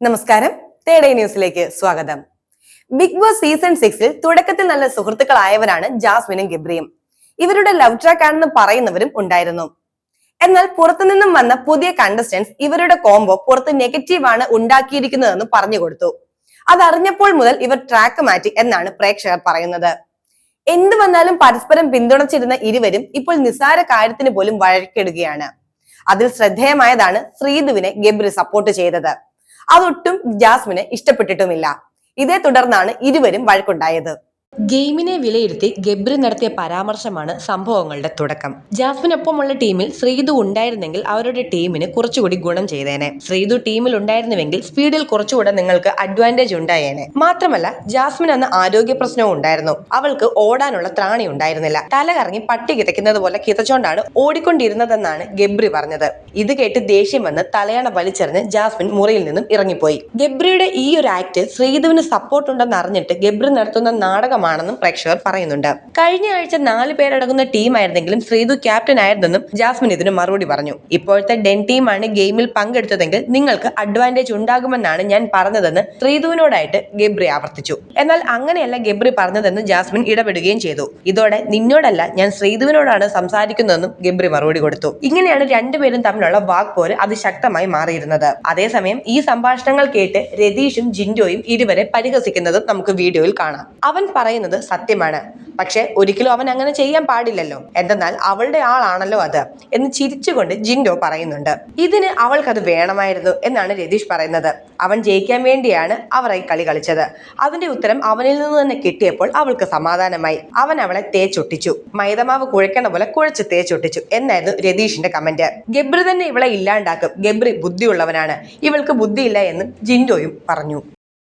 നമസ്കാരം. തേടേ ന്യൂസിലേക്ക് സ്വാഗതം. ബിഗ് ബോസ് സീസൺ സിക്സിൽ തുടക്കത്തിൽ നല്ല സുഹൃത്തുക്കളായവരാണ് ജാസ്മിനും ഗബ്രിയും. ഇവരുടെ ലവ് ട്രാക്ക് ആണെന്ന് പറയുന്നവരും ഉണ്ടായിരുന്നു. എന്നാൽ പുറത്തുനിന്നും വന്ന പുതിയ കണ്ടസ്റ്റൻസ് ഇവരുടെ കോംബോ പുറത്ത് നെഗറ്റീവ് ആണ് ഉണ്ടാക്കിയിരിക്കുന്നതെന്ന് പറഞ്ഞു കൊടുത്തു. അതറിഞ്ഞപ്പോൾ മുതൽ ഇവർ ട്രാക്ക് മാറ്റി എന്നാണ് പ്രേക്ഷകർ പറയുന്നത്. എന്ത് വന്നാലും പരസ്പരം പിന്തുണച്ചിരുന്ന ഇരുവരും ഇപ്പോൾ നിസ്സാര കാര്യത്തിന് പോലും വഴക്കിടുകയാണ്. അതിൽ ശ്രദ്ധേയമായതാണ് ശ്രീധുവിനെ ഗബ്രി സപ്പോർട്ട് ചെയ്തത്. അതൊട്ടും ജാസ്മിന് ഇഷ്ടപ്പെട്ടിട്ടുമില്ല. ഇതേ തുടർന്നാണ് ഇരുവരും വഴക്കുണ്ടായത്. ഗെയിമിനെ വിലയിരുത്തി ഗബ്രി നടത്തിയ പരാമർശമാണ് സംഭവങ്ങളുടെ തുടക്കം. ജാസ്മിനൊപ്പമുള്ള ടീമിൽ ശ്രീതു ഉണ്ടായിരുന്നെങ്കിൽ അവരുടെ ടീമിന് കുറച്ചുകൂടി ഗുണം ചെയ്തേനെ. ശ്രീതു ടീമിൽ ഉണ്ടായിരുന്നുവെങ്കിൽ സ്പീഡിൽ കുറച്ചുകൂടെ നിങ്ങൾക്ക് അഡ്വാന്റേജ് ഉണ്ടായേനെ. മാത്രമല്ല ജാസ്മിൻ അന്ന് ആരോഗ്യ പ്രശ്നവും ഉണ്ടായിരുന്നു. അവൾക്ക് ഓടാനുള്ള ത്രാണി ഉണ്ടായിരുന്നില്ല. തല കറങ്ങി പട്ടി കിതയ്ക്കുന്നത് പോലെ കിതച്ചോണ്ടാണ് ഓടിക്കൊണ്ടിരുന്നതെന്നാണ് ഗബ്രി പറഞ്ഞത്. ഇത് കേട്ട് ദേഷ്യം വന്ന് തലയണ വലിച്ചെറിഞ്ഞ് ജാസ്മിൻ മുറിയിൽ നിന്നും ഇറങ്ങിപ്പോയി. ഗബ്രിയുടെ ഈ ഒരു ആക്ട് ശ്രീതുവിന് സപ്പോർട്ട് ഉണ്ടെന്ന് അറിഞ്ഞിട്ട് ഗബ്രി നടത്തുന്ന നാടകമാണെന്നും പ്രേക്ഷകർ പറയുന്നുണ്ട്. കഴിഞ്ഞ ആഴ്ച നാല് പേരടങ്ങുന്ന ടീമായിരുന്നെങ്കിലും ശ്രീതു ക്യാപ്റ്റൻ ആയിരുന്നെന്നും ജാസ്മിൻ ഇതിന് മറുപടി പറഞ്ഞു. ഇപ്പോഴത്തെ ഡെൻ ടീമാണ് ഗെയിമിൽ പങ്കെടുത്തതെങ്കിൽ നിങ്ങൾക്ക് അഡ്വാന്റേജ് ഉണ്ടാകുമെന്നാണ് ഞാൻ പറഞ്ഞതെന്ന് ശ്രീതുവിനോടായിട്ട് ഗബ്രി ആവർത്തിച്ചു. എന്നാൽ അങ്ങനെയല്ല ഗബ്രി പറഞ്ഞതെന്ന് ജാസ്മിൻ ഇടപെടുകയും ചെയ്തു. ഇതോടെ നിന്നോടല്ല ഞാൻ ശ്രീധുവിനോടാണ് സംസാരിക്കുന്നതെന്നും ഗബ്രി മറുപടി കൊടുത്തു. ഇങ്ങനെയാണ് രണ്ടുപേരും തമ്മിലുള്ള വാക്പോര് അതിശക്തമായി മാറിയിരുന്നത്. അതേസമയം ഈ സംഭാഷണങ്ങൾ കേട്ട് രതീഷും ജിൻഡോയും ഇരുവരെ പരിഹസിക്കുന്നതും നമുക്ക് വീഡിയോയിൽ കാണാം. അവൻ പറയുന്നത് സത്യമാണ്. പക്ഷെ ഒരിക്കലും അവൻ അങ്ങനെ ചെയ്യാൻ പാടില്ലല്ലോ. എന്തെന്നാൽ അവളുടെ ആളാണല്ലോ അത് എന്ന് ചിരിച്ചുകൊണ്ട് ജിൻഡോ പറയുന്നുണ്ട്. ഇതിന് അവൾക്കത് വേണമായിരുന്നു എന്നാണ് രതീഷ് പറയുന്നത്. അവൻ ജയിക്കാൻ വേണ്ടിയാണ് അവർ ഈ കളി കളിച്ചത്. അതിന്റെ ഉത്തരം അവനിൽ നിന്ന് തന്നെ കിട്ടിയപ്പോൾ അവൾക്ക് സമാധാനമായി. അവൻ അവളെ തേച്ചൊട്ടിച്ചു മൈദമാവ് കുഴക്കണ പോലെ കുഴച്ച് തേച്ചൊട്ടിച്ചു എന്നായിരുന്നു രതീഷിന്റെ കമന്റ്. ഗബ്രി തന്നെ ഇവളെ ഇല്ലാണ്ടാക്കും. ഗബ്രി ബുദ്ധിയുള്ളവനാണ്. ഇവൾക്ക് ബുദ്ധിയില്ല എന്ന് ജിൻഡോയും പറഞ്ഞു.